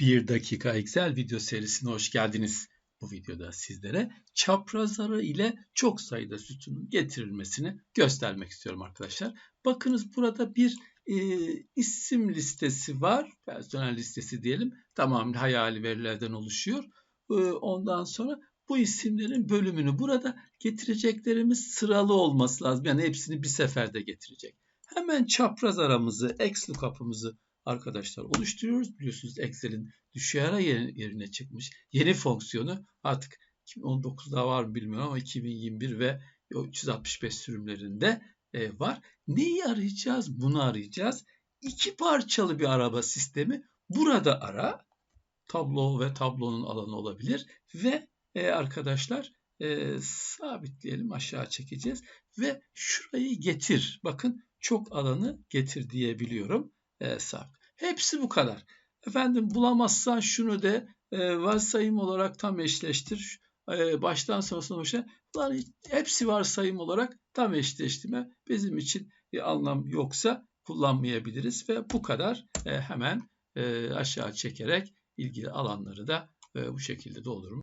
1 dakika Excel video serisine hoş geldiniz. Bu videoda sizlere çaprazları ile çok sayıda sütunun getirilmesini göstermek istiyorum arkadaşlar. Bakınız burada bir e, isim listesi var. Personel listesi diyelim. Tamamen hayali verilerden oluşuyor. E, ondan sonra bu isimlerin bölümünü burada getireceklerimiz sıralı olması lazım. Yani hepsini bir seferde getirecek. Hemen çapraz aramızı, X lookup'ımızı arkadaşlar oluşturuyoruz. Biliyorsunuz Excel'in düşey ara yerine çıkmış yeni fonksiyonu artık 2019'da var mı bilmiyorum ama 2021 ve 365 sürümlerinde e, var. Neyi arayacağız? Bunu arayacağız. İki parçalı bir araba sistemi. Burada ara tablo ve tablonun alanı olabilir ve e, arkadaşlar e, sabitleyelim aşağı çekeceğiz ve şurayı getir. Bakın çok alanı getir diyebiliyorum. E, sabit. Hepsi bu kadar. Efendim bulamazsan şunu de e, varsayım olarak tam eşleştir. E, baştan sonrasına başa. Bunlar hepsi varsayım olarak tam eşleştirme bizim için bir anlam yoksa kullanmayabiliriz ve bu kadar e, hemen e, aşağı çekerek ilgili alanları da e, bu şekilde doldururum.